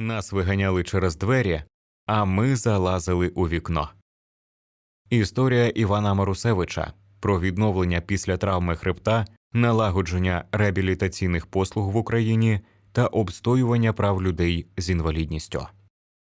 Нас виганяли через двері, а ми залазили у вікно. Історія Івана Марусевича про відновлення після травми хребта, налагодження реабілітаційних послуг в Україні та обстоювання прав людей з інвалідністю.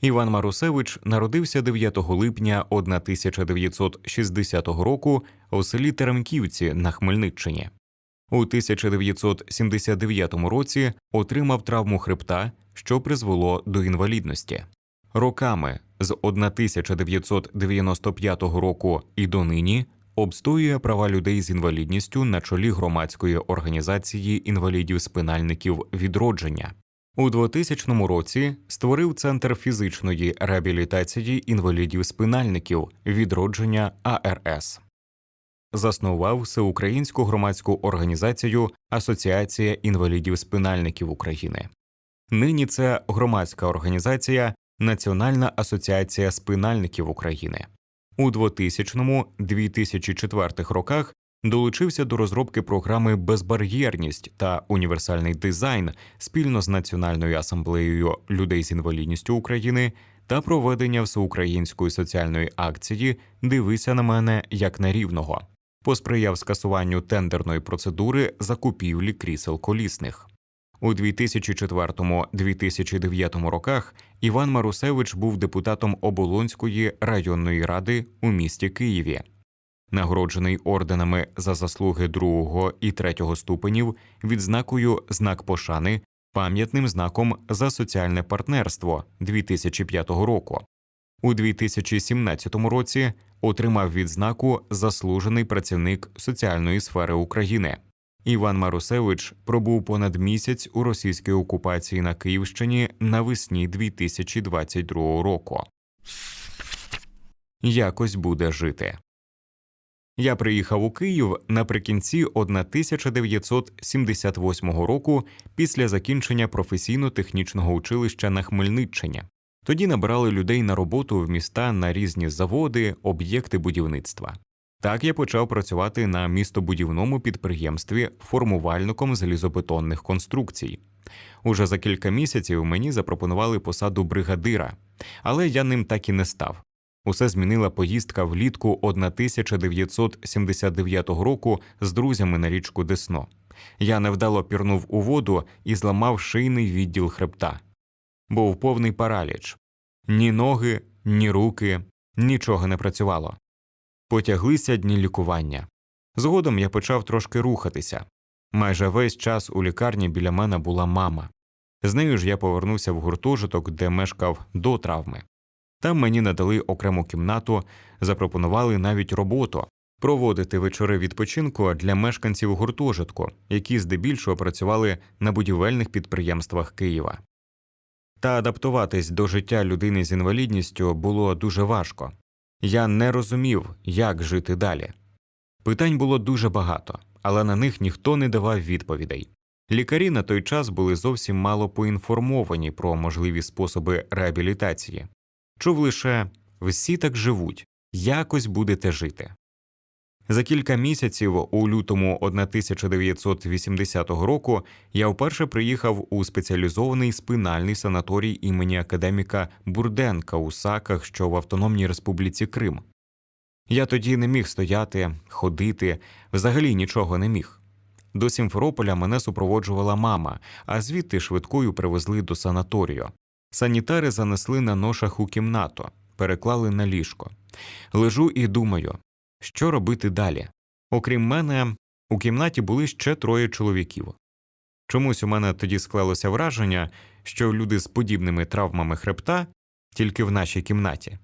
Іван Марусевич народився 9 липня 1960 року у селі Теремківці на Хмельниччині. У 1979 році отримав травму хребта, що призвело до інвалідності. Роками з 1995 року і донині обстоює права людей з інвалідністю на чолі громадської організації інвалідів-спинальників відродження. У 2000 році створив Центр фізичної реабілітації інвалідів-спинальників відродження АРС. Заснував всеукраїнську громадську організацію Асоціація інвалідів-спинальників України. Нині це громадська організація Національна асоціація спинальників України. У 2000-2004 роках долучився до розробки програми Безбар'єрність та універсальний дизайн спільно з Національною асамблеєю людей з інвалідністю України та проведення всеукраїнської соціальної акції Дивися на мене як на рівного. Посприяв скасуванню тендерної процедури закупівлі крісел колісних. У 2004-2009 роках Іван Марусевич був депутатом Оболонської районної ради у місті Києві, нагороджений орденами за заслуги другого і третього ступенів, відзнакою знак пошани, пам'ятним знаком за соціальне партнерство 2005 року. У 2017 році отримав відзнаку Заслужений працівник соціальної сфери України. Іван Марусевич пробув понад місяць у російській окупації на Київщині навесні 2022 року. Якось буде жити. Я приїхав у Київ наприкінці 1978 року після закінчення професійно-технічного училища на Хмельниччині. Тоді набирали людей на роботу в міста на різні заводи, об'єкти будівництва. Так я почав працювати на містобудівному підприємстві формувальником залізобетонних конструкцій. Уже за кілька місяців мені запропонували посаду бригадира, але я ним так і не став. Усе змінила поїздка влітку 1979 року з друзями на річку Десно. Я невдало пірнув у воду і зламав шийний відділ хребта. Був повний параліч. Ні ноги, ні руки, нічого не працювало. Потяглися дні лікування. Згодом я почав трошки рухатися. Майже весь час у лікарні біля мене була мама. З нею ж я повернувся в гуртожиток, де мешкав до травми. Там мені надали окрему кімнату, запропонували навіть роботу проводити вечори відпочинку для мешканців гуртожитку, які здебільшого працювали на будівельних підприємствах Києва. Та адаптуватись до життя людини з інвалідністю було дуже важко. Я не розумів, як жити далі. Питань було дуже багато, але на них ніхто не давав відповідей. Лікарі на той час були зовсім мало поінформовані про можливі способи реабілітації. Чув лише всі так живуть, якось будете жити. За кілька місяців у лютому 1980 року я вперше приїхав у спеціалізований спинальний санаторій імені академіка Бурденка у Саках, що в Автономній Республіці Крим. Я тоді не міг стояти, ходити, взагалі нічого не міг. До Сімферополя мене супроводжувала мама, а звідти швидкою привезли до санаторію. Санітари занесли на ношах у кімнату, переклали на ліжко. Лежу і думаю, що робити далі. Окрім мене, у кімнаті були ще троє чоловіків. Чомусь у мене тоді склалося враження, що люди з подібними травмами хребта тільки в нашій кімнаті.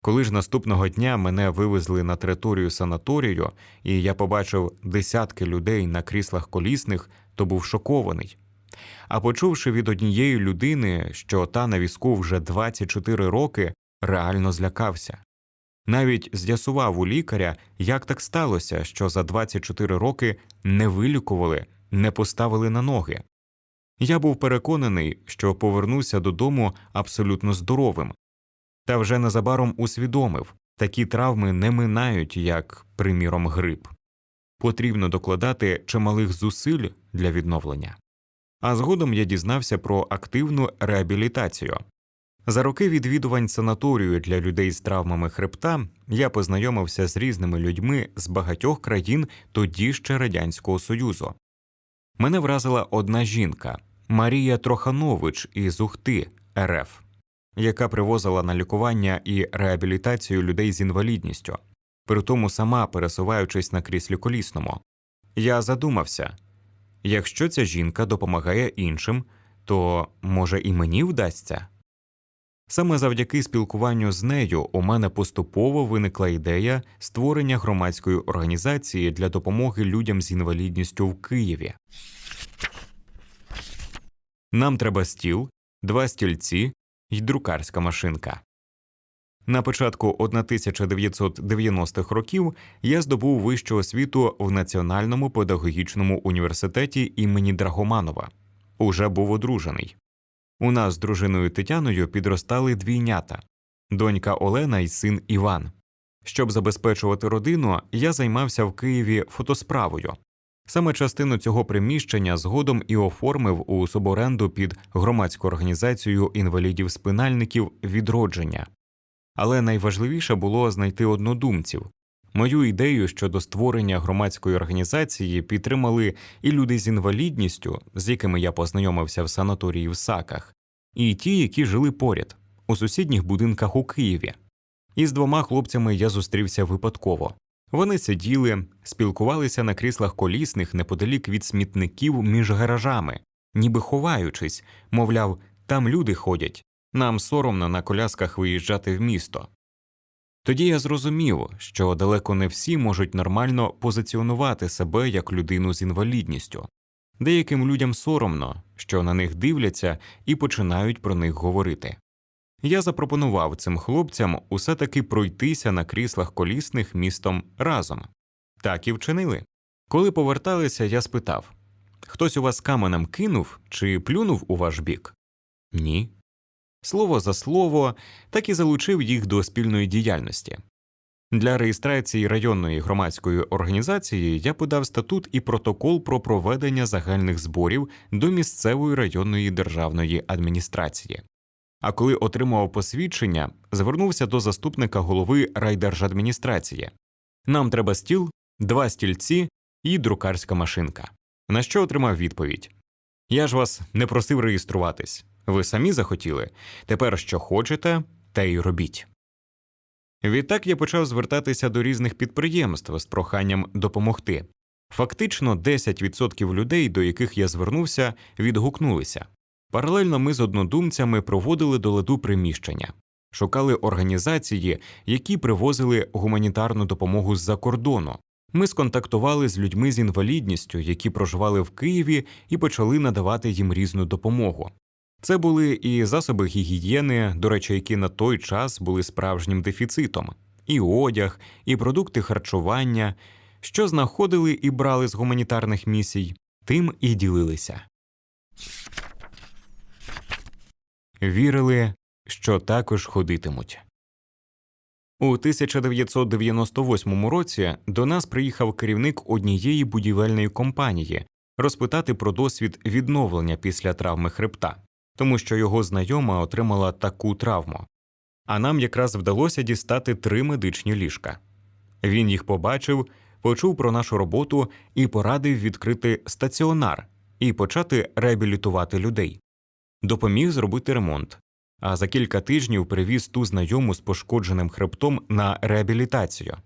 Коли ж наступного дня мене вивезли на територію санаторію, і я побачив десятки людей на кріслах колісних, то був шокований. А почувши від однієї людини, що та на візку вже 24 роки, реально злякався. Навіть з'ясував у лікаря, як так сталося, що за 24 роки не вилікували, не поставили на ноги. Я був переконаний, що повернуся додому абсолютно здоровим, та вже незабаром усвідомив такі травми не минають, як, приміром, грип. Потрібно докладати чималих зусиль для відновлення. А згодом я дізнався про активну реабілітацію. За роки відвідувань санаторію для людей з травмами хребта я познайомився з різними людьми з багатьох країн тоді ще Радянського Союзу. Мене вразила одна жінка Марія Троханович із Ухти РФ, яка привозила на лікування і реабілітацію людей з інвалідністю, притому сама пересуваючись на кріслі колісному. Я задумався якщо ця жінка допомагає іншим, то може і мені вдасться. Саме завдяки спілкуванню з нею у мене поступово виникла ідея створення громадської організації для допомоги людям з інвалідністю в Києві. Нам треба стіл, два стільці й друкарська машинка. На початку 1990-х років я здобув вищу освіту в Національному педагогічному університеті імені Драгоманова. Уже був одружений. У нас з дружиною Тетяною підростали двійнята донька Олена і син Іван. Щоб забезпечувати родину, я займався в Києві фотосправою. Саме частину цього приміщення згодом і оформив у суборенду під громадську організацію інвалідів-спинальників відродження. Але найважливіше було знайти однодумців. Мою ідею щодо створення громадської організації підтримали і люди з інвалідністю, з якими я познайомився в санаторії в Саках, і ті, які жили поряд, у сусідніх будинках у Києві. Із двома хлопцями я зустрівся випадково. Вони сиділи, спілкувалися на кріслах колісних неподалік від смітників між гаражами, ніби ховаючись, мовляв, там люди ходять, нам соромно на колясках виїжджати в місто. Тоді я зрозумів, що далеко не всі можуть нормально позиціонувати себе як людину з інвалідністю. Деяким людям соромно, що на них дивляться і починають про них говорити. Я запропонував цим хлопцям усе таки пройтися на кріслах колісних містом разом. Так і вчинили. Коли поверталися, я спитав хтось у вас каменем кинув чи плюнув у ваш бік? Ні. Слово за слово, так і залучив їх до спільної діяльності. Для реєстрації районної громадської організації я подав статут і протокол про проведення загальних зборів до місцевої районної державної адміністрації. А коли отримав посвідчення, звернувся до заступника голови райдержадміністрації. Нам треба стіл, два стільці і друкарська машинка. На що отримав відповідь Я ж вас не просив реєструватись. Ви самі захотіли. Тепер що хочете, те й робіть. Відтак я почав звертатися до різних підприємств з проханням допомогти. Фактично 10% людей, до яких я звернувся, відгукнулися. Паралельно ми з однодумцями проводили до ладу приміщення, шукали організації, які привозили гуманітарну допомогу з-за кордону. Ми сконтактували з людьми з інвалідністю, які проживали в Києві, і почали надавати їм різну допомогу. Це були і засоби гігієни, до речі, які на той час були справжнім дефіцитом, і одяг, і продукти харчування, що знаходили і брали з гуманітарних місій, тим і ділилися. Вірили, що також ходитимуть. У 1998 році до нас приїхав керівник однієї будівельної компанії розпитати про досвід відновлення після травми хребта тому що його знайома отримала таку травму, а нам якраз вдалося дістати три медичні ліжка. Він їх побачив, почув про нашу роботу і порадив відкрити стаціонар і почати реабілітувати людей, допоміг зробити ремонт. А за кілька тижнів привіз ту знайому з пошкодженим хребтом на реабілітацію.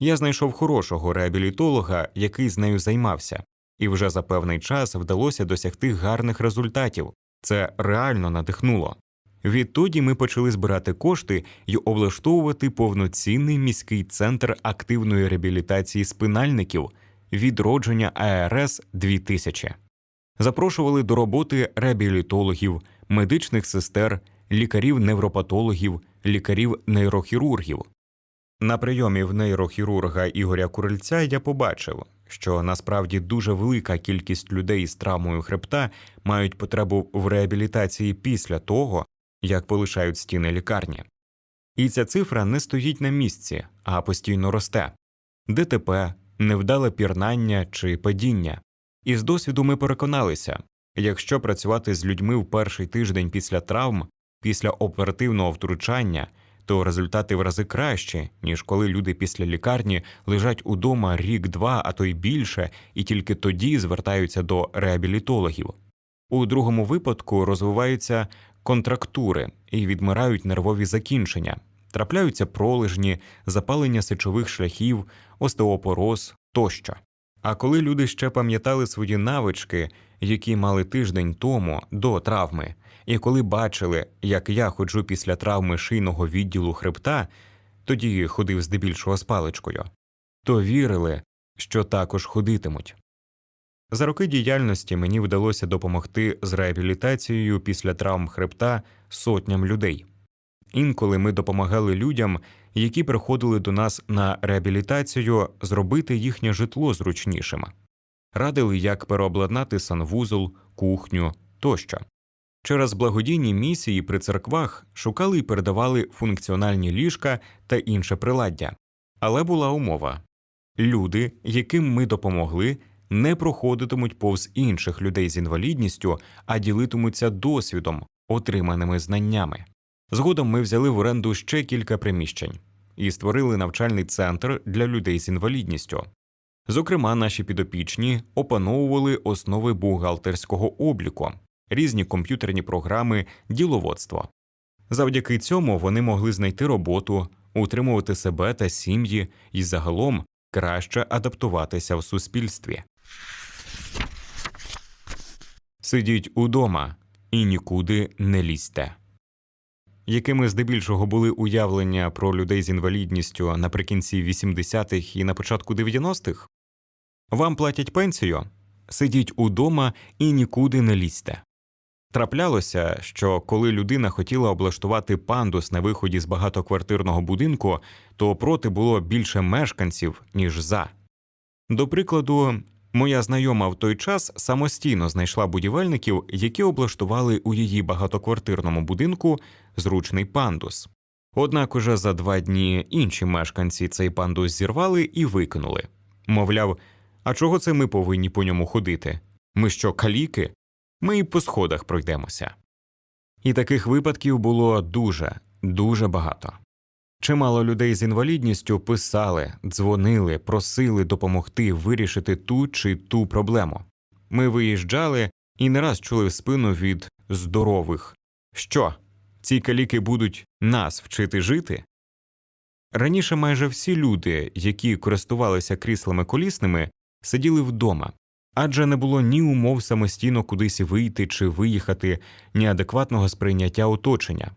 Я знайшов хорошого реабілітолога, який з нею займався, і вже за певний час вдалося досягти гарних результатів, це реально надихнуло. Відтоді ми почали збирати кошти і облаштовувати повноцінний міський центр активної реабілітації спинальників відродження АРС 2000 Запрошували до роботи реабілітологів, медичних сестер, лікарів-невропатологів, лікарів-нейрохірургів. На прийомі в нейрохірурга Ігоря Курильця я побачив, що насправді дуже велика кількість людей з травмою хребта мають потребу в реабілітації після того, як полишають стіни лікарні. І ця цифра не стоїть на місці, а постійно росте ДТП, невдале пірнання чи падіння. І з досвіду ми переконалися Якщо працювати з людьми в перший тиждень після травм, після оперативного втручання, то результати в рази кращі, ніж коли люди після лікарні лежать удома рік-два, а то й більше, і тільки тоді звертаються до реабілітологів. У другому випадку розвиваються контрактури і відмирають нервові закінчення, трапляються пролежні, запалення сечових шляхів, остеопороз тощо. А коли люди ще пам'ятали свої навички, які мали тиждень тому до травми, і коли бачили, як я ходжу після травми шийного відділу хребта, тоді ходив здебільшого з паличкою, то вірили, що також ходитимуть. За роки діяльності мені вдалося допомогти з реабілітацією після травм хребта сотням людей. Інколи ми допомагали людям, які приходили до нас на реабілітацію, зробити їхнє житло зручнішим, радили, як переобладнати санвузол, кухню тощо. Через благодійні місії при церквах шукали і передавали функціональні ліжка та інше приладдя. Але була умова люди, яким ми допомогли, не проходитимуть повз інших людей з інвалідністю, а ділитимуться досвідом, отриманими знаннями. Згодом ми взяли в оренду ще кілька приміщень і створили навчальний центр для людей з інвалідністю. Зокрема, наші підопічні опановували основи бухгалтерського обліку, різні комп'ютерні програми, діловодство. Завдяки цьому вони могли знайти роботу, утримувати себе та сім'ї і загалом краще адаптуватися в суспільстві. Сидіть удома і нікуди не лізьте. Якими здебільшого були уявлення про людей з інвалідністю наприкінці 80-х і на початку 90-х? Вам платять пенсію? Сидіть удома і нікуди не лізьте. Траплялося, що коли людина хотіла облаштувати пандус на виході з багатоквартирного будинку, то проти було більше мешканців, ніж за. До прикладу, моя знайома в той час самостійно знайшла будівельників, які облаштували у її багатоквартирному будинку зручний пандус. Однак уже за два дні інші мешканці цей пандус зірвали і викинули. Мовляв, а чого це ми повинні по ньому ходити? Ми що, каліки? Ми і по сходах пройдемося. І таких випадків було дуже, дуже багато. Чимало людей з інвалідністю писали, дзвонили, просили допомогти вирішити ту чи ту проблему. Ми виїжджали і не раз чули в спину від здорових що ці каліки будуть нас вчити жити. Раніше майже всі люди, які користувалися кріслами колісними, сиділи вдома, адже не було ні умов самостійно кудись вийти чи виїхати, ні адекватного сприйняття оточення.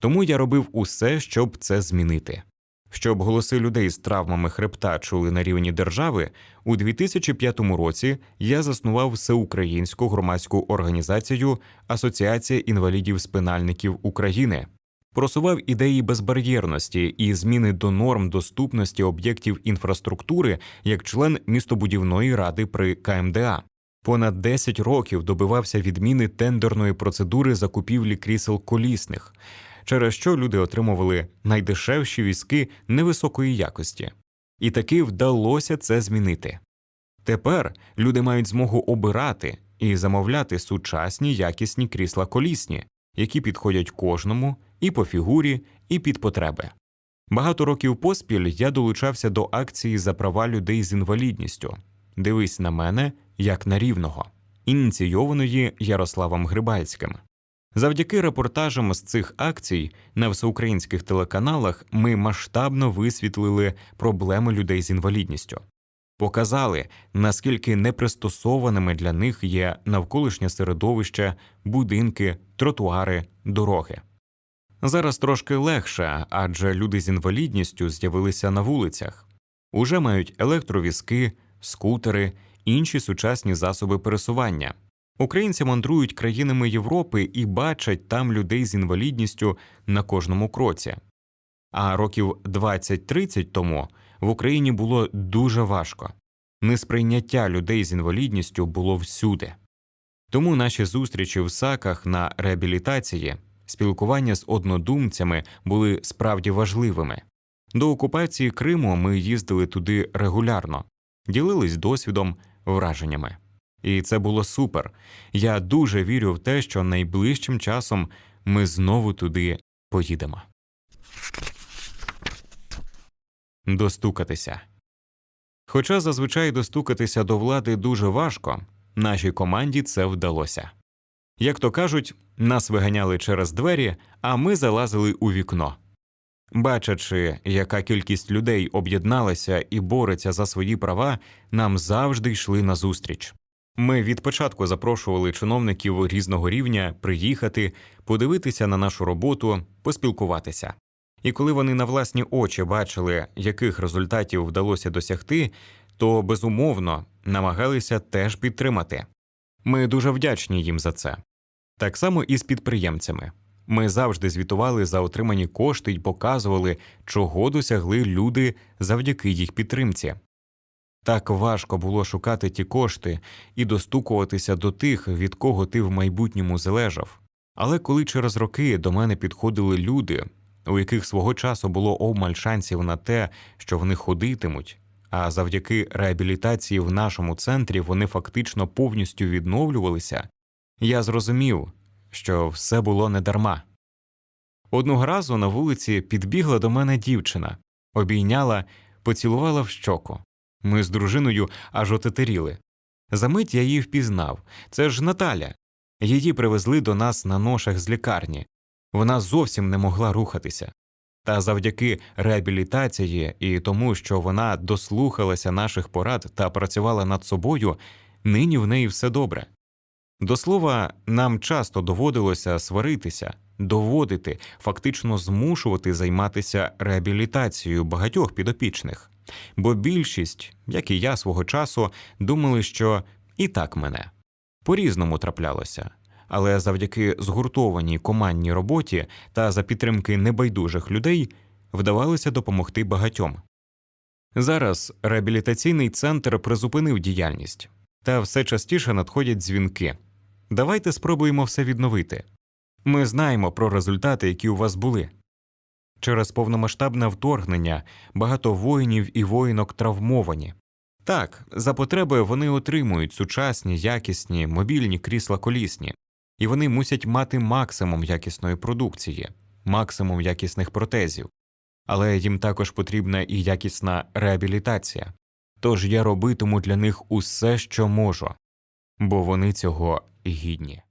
Тому я робив усе, щоб це змінити. Щоб голоси людей з травмами хребта чули на рівні держави, у 2005 році я заснував всеукраїнську громадську організацію Асоціація інвалідів спинальників України, просував ідеї безбар'єрності і зміни до норм доступності об'єктів інфраструктури як член містобудівної ради при КМДА. Понад 10 років добивався відміни тендерної процедури закупівлі крісел колісних через що люди отримували найдешевші візки невисокої якості, і таки вдалося це змінити. Тепер люди мають змогу обирати і замовляти сучасні якісні крісла колісні, які підходять кожному і по фігурі, і під потреби. Багато років поспіль я долучався до акції за права людей з інвалідністю Дивись на мене як на рівного, ініційованої Ярославом Грибальським. Завдяки репортажам з цих акцій на всеукраїнських телеканалах ми масштабно висвітлили проблеми людей з інвалідністю, показали, наскільки непристосованими для них є навколишнє середовище, будинки, тротуари, дороги. Зараз трошки легше, адже люди з інвалідністю з'явилися на вулицях, уже мають електровізки, скутери, інші сучасні засоби пересування. Українці мандрують країнами Європи і бачать там людей з інвалідністю на кожному кроці. А років 20-30 тому в Україні було дуже важко. Несприйняття людей з інвалідністю було всюди. Тому наші зустрічі в саках на реабілітації, спілкування з однодумцями були справді важливими. До окупації Криму ми їздили туди регулярно, ділились досвідом, враженнями. І це було супер. Я дуже вірю в те, що найближчим часом ми знову туди поїдемо. Достукатися. Хоча зазвичай достукатися до влади дуже важко, нашій команді це вдалося. Як то кажуть, нас виганяли через двері, а ми залазили у вікно. Бачачи, яка кількість людей об'єдналася і бореться за свої права, нам завжди йшли назустріч. Ми від початку запрошували чиновників різного рівня приїхати, подивитися на нашу роботу, поспілкуватися. І коли вони на власні очі бачили, яких результатів вдалося досягти, то безумовно намагалися теж підтримати. Ми дуже вдячні їм за це. Так само і з підприємцями. Ми завжди звітували за отримані кошти й показували, чого досягли люди завдяки їх підтримці. Так важко було шукати ті кошти і достукуватися до тих, від кого ти в майбутньому залежав. Але коли через роки до мене підходили люди, у яких свого часу було обмаль шансів на те, що вони ходитимуть, а завдяки реабілітації в нашому центрі вони фактично повністю відновлювалися, я зрозумів, що все було недарма. Одного разу на вулиці підбігла до мене дівчина, обійняла, поцілувала в щоку. Ми з дружиною аж отетеріли. Замить я її впізнав це ж Наталя. Її привезли до нас на ношах з лікарні. Вона зовсім не могла рухатися. Та завдяки реабілітації і тому, що вона дослухалася наших порад та працювала над собою, нині в неї все добре. До слова, нам часто доводилося сваритися, доводити, фактично змушувати займатися реабілітацією багатьох підопічних, бо більшість, як і я свого часу, думали, що і так мене по різному траплялося. Але завдяки згуртованій командній роботі та за підтримки небайдужих людей вдавалося допомогти багатьом. Зараз реабілітаційний центр призупинив діяльність, та все частіше надходять дзвінки. Давайте спробуємо все відновити. Ми знаємо про результати, які у вас були. Через повномасштабне вторгнення багато воїнів і воїнок травмовані. Так, за потреби вони отримують сучасні, якісні, мобільні крісла колісні, і вони мусять мати максимум якісної продукції, максимум якісних протезів, але їм також потрібна і якісна реабілітація. Тож я робитиму для них усе, що можу, бо вони цього гідні.